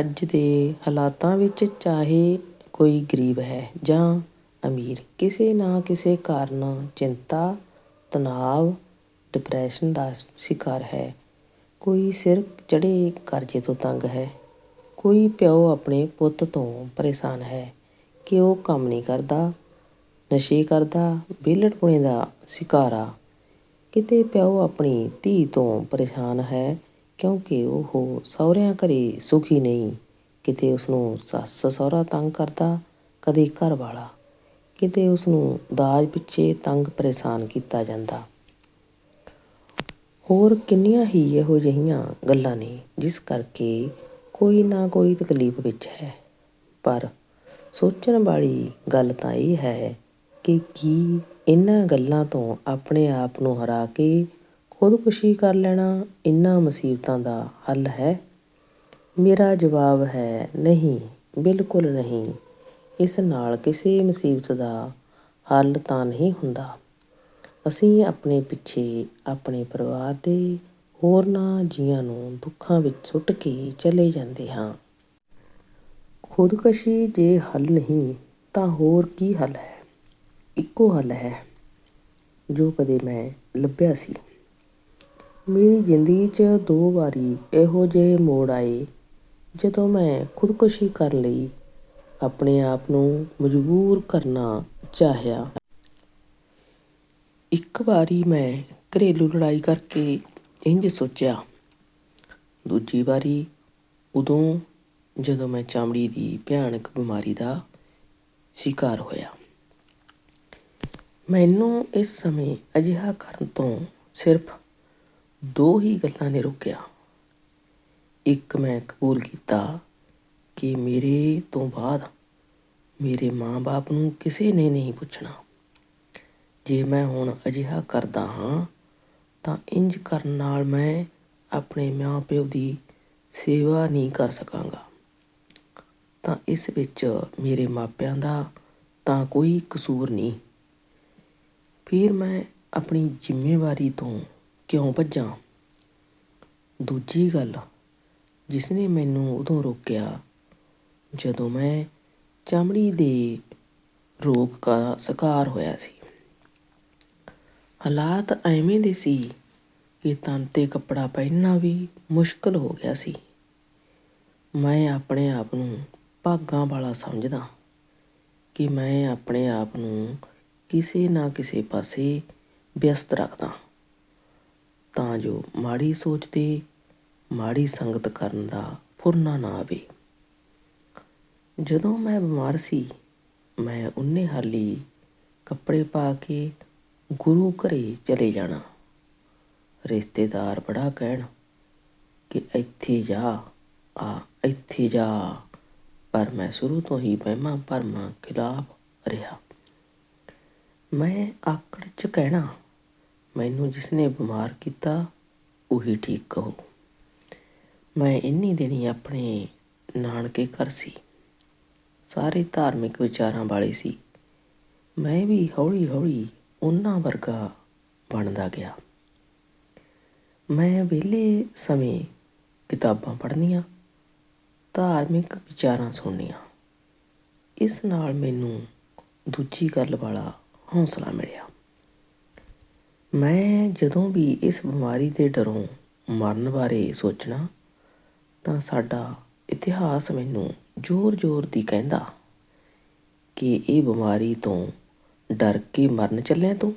ਅੱਜ ਦੇ ਹਾਲਾਤਾਂ ਵਿੱਚ ਚਾਹੇ ਕੋਈ ਗਰੀਬ ਹੈ ਜਾਂ ਅਮੀਰ, ਕਿਸੇ ਨਾ ਕਿਸੇ ਕਾਰਨ ਚਿੰਤਾ, ਤਣਾਅ ਡਿਪਰੈਸ਼ਨ ਦਾ ਸ਼ਿਕਾਰ ਹੈ। ਕੋਈ ਸਿਰ ਚੜ੍ਹੇ ਕਰਜ਼ੇ ਤੋਂ ਤੰਗ ਹੈ। ਕੋਈ ਪਿਓ ਆਪਣੇ ਪੁੱਤ ਤੋਂ ਪਰੇਸ਼ਾਨ ਹੈ ਕਿ ਉਹ ਕੰਮ ਨਹੀਂ ਕਰਦਾ, ਨਸ਼ੇ ਕਰਦਾ ਵਿਹਲੜਪੁਣੇ ਦਾ ਸ਼ਿਕਾਰ। ਆ ਕਿਤੇ ਪਿਓ ਆਪਣੀ ਧੀ ਤੋਂ ਪਰੇਸ਼ਾਨ ਹੈ ਕਿਉਂਕਿ ਉਹ ਸਹੁਰਿਆਂ ਘਰੇ ਸੁਖੀ ਨਹੀਂ। ਕਿਤੇ ਉਸਨੂੰ ਸੱਸ ਸਹੁਰਾ ਤੰਗ ਕਰਦਾ, ਕਦੇ ਘਰ ਵਾਲਾ। ਕਿਤੇ ਉਸਨੂੰ ਦਾਜ ਪਿੱਛੇ ਤੰਗ ਪਰੇਸ਼ਾਨ ਕੀਤਾ ਜਾਂਦਾ। ਹੋਰ ਕਿੰਨੀਆਂ ਹੀ ਇਹੋ ਜਿਹੀਆਂ ਗੱਲਾਂ ਨੇ, ਜਿਸ ਕਰਕੇ ਕੋਈ ਨਾ ਕੋਈ ਤਕਲੀਫ ਵਿੱਚ ਹੈ। ਪਰ ਸੋਚਣ ਵਾਲੀ ਗੱਲ ਤਾਂ ਇਹ ਹੈ ਕਿ ਕੀ ਇਹਨਾਂ ਗੱਲਾਂ ਤੋਂ ਆਪਣੇ ਆਪ ਨੂੰ ਹਰਾ ਕੇ ਖੁਦਕੁਸ਼ੀ ਕਰ ਲੈਣਾ ਇਹਨਾਂ ਮੁਸੀਬਤਾਂ ਦਾ ਹੱਲ ਹੈ। ਮੇਰਾ ਜਵਾਬ ਹੈ, ਨਹੀਂ, ਬਿਲਕੁਲ ਨਹੀਂ। ਇਸ ਨਾਲ ਕਿਸੇ ਮੁਸੀਬਤ ਦਾ ਹੱਲ ਤਾਂ ਨਹੀਂ ਹੁੰਦਾ। ਅਸੀਂ ਆਪਣੇ ਪਿੱਛੇ, ਆਪਣੇ ਪਰਿਵਾਰ ਦੇ ਹੋਰਨਾਂ ਜੀਆਂ ਨੂੰ ਦੁੱਖਾਂ ਵਿੱਚ ਸੁੱਟ ਕੇ ਚਲੇ ਜਾਂਦੇ ਹਾਂ। ਖੁਦਕੁਸ਼ੀ ਜੇ ਹੱਲ ਨਹੀਂ, ਤਾਂ ਹੋਰ ਕੀ ਹੱਲ ਹੈ? ਇੱਕੋ ਹੱਲ ਹੈ, ਜੋ ਕਦੇ ਮੈਂ ਲੱਭਿਆ ਸੀ। ਮੇਰੀ ਜ਼ਿੰਦਗੀ 'ਚ ਦੋ ਵਾਰੀ ਇਹੋ ਜਿਹੇ ਮੋੜ ਆਏ, ਜਦੋਂ ਮੈਂ ਖੁਦਕੁਸ਼ੀ ਕਰਨ ਲਈ, ਆਪਣੇ ਆਪ ਨੂੰ ਮਜਬੂਰ ਕਰਨਾ ਚਾਹਿਆ। ਇੱਕ ਵਾਰੀ ਮੈਂ ਘਰੇਲੂ ਲੜਾਈ ਕਰਕੇ ਇੰਝ ਸੋਚਿਆ, ਦੂਜੀ ਵਾਰੀ ਉਦੋਂ ਜਦੋਂ ਮੈਂ ਚਮੜੀ ਦੀ ਭਿਆਨਕ ਬਿਮਾਰੀ ਦਾ ਸ਼ਿਕਾਰ ਹੋਇਆ। ਮੈਨੂੰ ਇਸ ਸਮੇਂ ਅਜਿਹਾ ਕਰਨ ਤੋਂ ਸਿਰਫ ਦੋ ਹੀ ਗੱਲਾਂ ਨੇ ਰੋਕਿਆ। ਇੱਕ ਮੈਂ ਕਬੂਲ ਕੀਤਾ ਕਿ ਮੇਰੇ ਤੋਂ ਬਾਅਦ ਮੇਰੇ ਮਾਂ-ਬਾਪ ਨੂੰ ਕਿਸੇ ਨੇ ਨਹੀਂ ਪੁੱਛਣਾ। ਜੇ ਮੈਂ ਹੁਣ ਅਜਿਹਾ ਕਰਦਾ ਹਾਂ, ਤਾਂ ਇੰਜ ਕਰਨ ਨਾਲ ਮੈਂ ਆਪਣੇ ਮਾਂ-ਪਿਓ ਦੀ ਸੇਵਾ ਨਹੀਂ ਕਰ ਸਕਾਂਗਾ। ਤਾਂ ਇਸ ਵਿੱਚ ਮੇਰੇ ਮਾਪਿਆਂ ਦਾ ਤਾਂ ਕੋਈ ਕਸੂਰ ਨਹੀਂ। ਫਿਰ ਮੈਂ ਆਪਣੀ ਜ਼ਿੰਮੇਵਾਰੀ ਤੋਂ ਕਿਉਂ ਭੱਜਾਂ? ਦੂਜੀ ਗੱਲ ਜਿਸ ਨੇ ਮੈਨੂੰ ਉਦੋਂ ਰੋਕਿਆ, ਜਦੋਂ ਮੈਂ ਚਮੜੀ ਦੇ ਰੋਗ ਦਾ ਸ਼ਿਕਾਰ ਹੋਇਆ ਸੀ। ਹਾਲਾਤ ਐਵੇਂ ਦੇ ਸੀ ਕਿ ਤਨ 'ਤੇ ਕੱਪੜਾ ਪਹਿਨਣਾ ਵੀ ਮੁਸ਼ਕਲ ਹੋ ਗਿਆ ਸੀ। ਮੈਂ ਆਪਣੇ ਆਪ ਨੂੰ ਭਾਗਾਂ ਵਾਲਾ ਸਮਝਦਾ ਕਿ ਮੈਂ ਆਪਣੇ ਆਪ ਨੂੰ ਕਿਸੇ ਨਾ ਕਿਸੇ ਪਾਸੇ ਵਿਅਸਤ ਰੱਖਦਾ। ਤਾਂ ਜੋ ਮਾੜੀ ਸੋਚ ਤੇ ਮਾੜੀ ਸੰਗਤ ਕਰਨ ਦਾ ਫੁਰਨਾ ਨਾ ਆਵੇ। ਜਦੋਂ ਮੈਂ ਬਿਮਾਰ ਸੀ, ਮੈਂ ਉਹਨੇ ਹਾਲੀ ਕੱਪੜੇ ਪਾ ਕੇ ਗੁਰੂ ਘਰੇ ਚਲੇ ਜਾਣਾ। ਰਿਸ਼ਤੇਦਾਰ ਬੜਾ ਕਹਿਣ ਕਿ ਇੱਥੇ ਜਾ, ਆ, ਇੱਥੇ ਜਾ। ਪਰ ਮੈਂ ਸ਼ੁਰੂ ਤੋਂ ਹੀ ਵਹਿਮਾਂ ਭਰਮਾਂ ਖਿਲਾਫ ਰਿਹਾ। ਮੈਂ ਆਕੜ ਚ ਕਹਿਣਾ ਮੈਨੂੰ ਜਿਸਨੇ ਬਿਮਾਰ ਕੀਤਾ, ਉਹੀ ਠੀਕ ਕਹੋ। ਮੈਂ ਇੰਨੀ ਦਿਨੀ ਆਪਣੇ ਨਾਨਕੇ ਘਰ ਸੀ। ਸਾਰੇ ਧਾਰਮਿਕ ਵਿਚਾਰਾਂ ਵਾਲੇ ਸੀ। ਮੈਂ ਵੀ ਹੌਲੀ ਹੌਲੀ ਉਹਨਾਂ ਵਰਗਾ ਬਣਦਾ ਗਿਆ। ਮੈਂ ਵਿਹਲੇ ਸਮੇਂ ਕਿਤਾਬਾਂ ਪੜ੍ਹਨੀਆਂ, ਧਾਰਮਿਕ ਵਿਚਾਰਾਂ ਸੁਣਨੀਆਂ। ਇਸ ਨਾਲ ਮੈਨੂੰ ਦੂਜੀ ਗੱਲ ਵਾਲਾ ਹੌਸਲਾ ਮਿਲਿਆ। ਮੈਂ ਜਦੋਂ ਵੀ ਇਸ ਬਿਮਾਰੀ ਦੇ ਡਰੋਂ ਮਰਨ ਬਾਰੇ ਸੋਚਣਾ, ਤਾਂ ਸਾਡਾ ਇਤਿਹਾਸ ਮੈਨੂੰ ਜ਼ੋਰ-ਜ਼ੋਰ ਦੀ ਕਹਿੰਦਾ ਕਿ ਇਹ ਬਿਮਾਰੀ ਤੋਂ ਡਰ ਕੇ ਮਰਨ ਚੱਲਿਆ ਤੂੰ।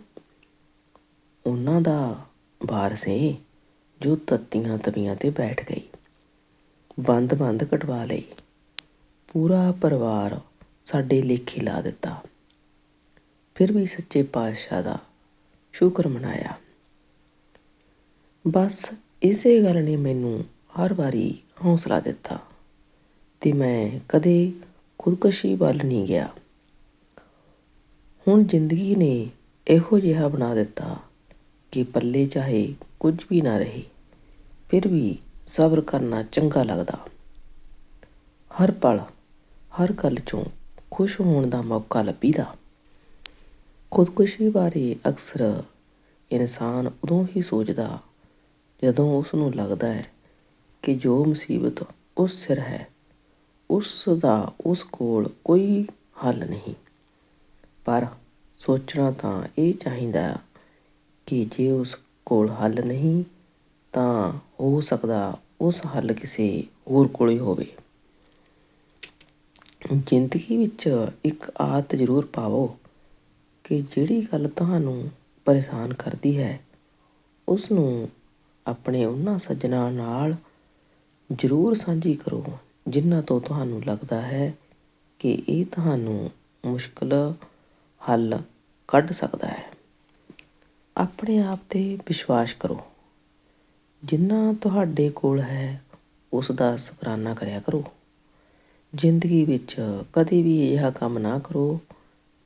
ਉਹਨਾਂ ਦਾ ਵਾਰਸ ਏ ਜੋ ਤੱਤੀਆਂ ਤਵੀਆਂ ਤੇ ਬੈਠ ਗਈ, ਬੰਦ-ਬੰਦ ਕਟਵਾ ਲਈ, ਪੂਰਾ ਪਰਿਵਾਰ ਸਾਡੇ ਲੇਖੇ ਲਾ ਦਿੱਤਾ। ਫਿਰ ਵੀ ਸੱਚੇ ਪਾਤਸ਼ਾਹ ਦਾ ਸ਼ੁਕਰ ਮਨਾਇਆ। ਬਸ ਇਸੇ ਗੱਲ ਨੇ ਮੈਨੂੰ ਹਰ ਵਾਰੀ ਹੌਸਲਾ ਦਿੱਤਾ ਤੇ ਮੈਂ ਕਦੇ ਖੁਦਕਸ਼ੀ ਵੱਲ ਨਹੀਂ ਗਿਆ। ਹੁਣ ਜ਼ਿੰਦਗੀ ਨੇ ਇਹੋ ਜਿਹਾ ਬਣਾ ਦਿੱਤਾ ਕਿ ਪੱਲੇ ਚਾਹੇ ਕੁਝ ਵੀ ਨਾ ਰਹੇ, ਫਿਰ ਵੀ ਸਬਰ ਕਰਨਾ ਚੰਗਾ ਲੱਗਦਾ। ਹਰ ਪਲ, ਹਰ ਗੱਲ ਚੋਂ ਖੁਸ਼ ਹੋਣ ਦਾ ਮੌਕਾ ਲੱਭੀਦਾ। ਖੁਦਕੁਸ਼ੀ ਬਾਰੇ ਅਕਸਰ ਇਨਸਾਨ ਉਦੋਂ ਹੀ ਸੋਚਦਾ ਜਦੋਂ ਉਸ ਨੂੰ ਲੱਗਦਾ ਹੈ ਕਿ ਜੋ ਮੁਸੀਬਤ ਉਸ ਸਿਰ ਹੈ ਉਸ ਦਾ ਉਸ ਕੋਲ ਕੋਈ ਹੱਲ ਨਹੀਂ। ਪਰ ਸੋਚਣਾ ਤਾਂ ਇਹ ਚਾਹੀਦਾ ਕਿ ਜੇ ਉਸ ਕੋਲ ਹੱਲ ਨਹੀਂ, ਤਾਂ ਹੋ ਸਕਦਾ ਉਸ ਹੱਲ ਕਿਸੇ ਹੋਰ ਕੋਲੇ ਹੋਵੇ। ਜ਼ਿੰਦਗੀ ਵਿੱਚ ਇੱਕ ਆਦਤ ਜ਼ਰੂਰ ਪਾਵੋ ਕਿ ਜਿਹੜੀ ਗੱਲ ਤੁਹਾਨੂੰ ਪਰੇਸ਼ਾਨ ਕਰਦੀ ਹੈ ਉਸ ਨੂੰ ਆਪਣੇ ਉਹਨਾਂ ਸੱਜਣਾਂ ਨਾਲ ਜ਼ਰੂਰ ਸਾਂਝੀ ਕਰੋ, ਜਿਨ੍ਹਾਂ ਤੋਂ ਤੁਹਾਨੂੰ ਲੱਗਦਾ ਹੈ ਕਿ ਇਹ ਤੁਹਾਨੂੰ ਮੁਸ਼ਕਲ ਹੱਲ ਕੱਢ ਸਕਦਾ ਹੈ। ਆਪਣੇ ਆਪ ਤੇ ਵਿਸ਼ਵਾਸ ਕਰੋ। ਜਿੰਨਾ ਤੁਹਾਡੇ ਕੋਲ ਹੈ ਉਸ ਦਾ ਸ਼ੁਕਰਾਨਾ ਕਰਿਆ ਕਰੋ। ਜ਼ਿੰਦਗੀ ਵਿੱਚ ਕਦੇ ਵੀ ਇਹ ਕੰਮ ਨਾ ਕਰੋ,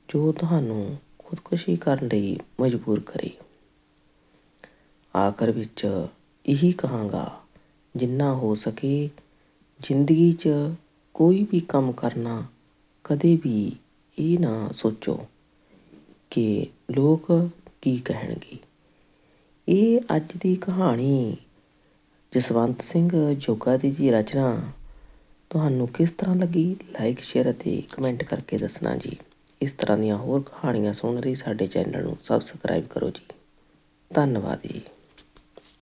ਜੋ ਤੁਹਾਨੂੰ ਖੁਦਕੁਸ਼ੀ ਕਰਨ ਲਈ ਮਜਬੂਰ ਕਰੇ। ਆਖਰ ਵਿੱਚ ਇਹੀ ਕਹਾਂਗਾ, ਜਿੰਨਾ ਹੋ ਸਕੇ ਜ਼ਿੰਦਗੀ 'ਚ ਕੋਈ ਵੀ ਕੰਮ ਕਰਨਾ ਕਦੇ ਵੀ ਇਹ ਨਾ ਸੋਚੋ ਕਿ ਲੋਕ ਕੀ ਕਹਿਣਗੇ। ਇਹ ਅੱਜ ਦੀ ਕਹਾਣੀ ਜਸਵੰਤ ਸਿੰਘ ਜੋਗਾ ਦੀ ਜੀ ਰਚਨਾ। ਤੁਹਾਨੂੰ ਕਿਸ ਤਰ੍ਹਾਂ ਲੱਗੀ? ਲਾਈਕ ਸ਼ੇਅਰ ਅਤੇ ਕਮੈਂਟ ਕਰਕੇ ਦੱਸਣਾ ਜੀ। ਇਸ ਤਰ੍ਹਾਂ ਦੀਆਂ ਹੋਰ ਕਹਾਣੀਆਂ ਸੁਣ ਲਈ ਸਾਡੇ ਚੈਨਲ ਨੂੰ ਸਬਸਕ੍ਰਾਈਬ ਕਰੋ ਜੀ। ਧੰਨਵਾਦ ਜੀ।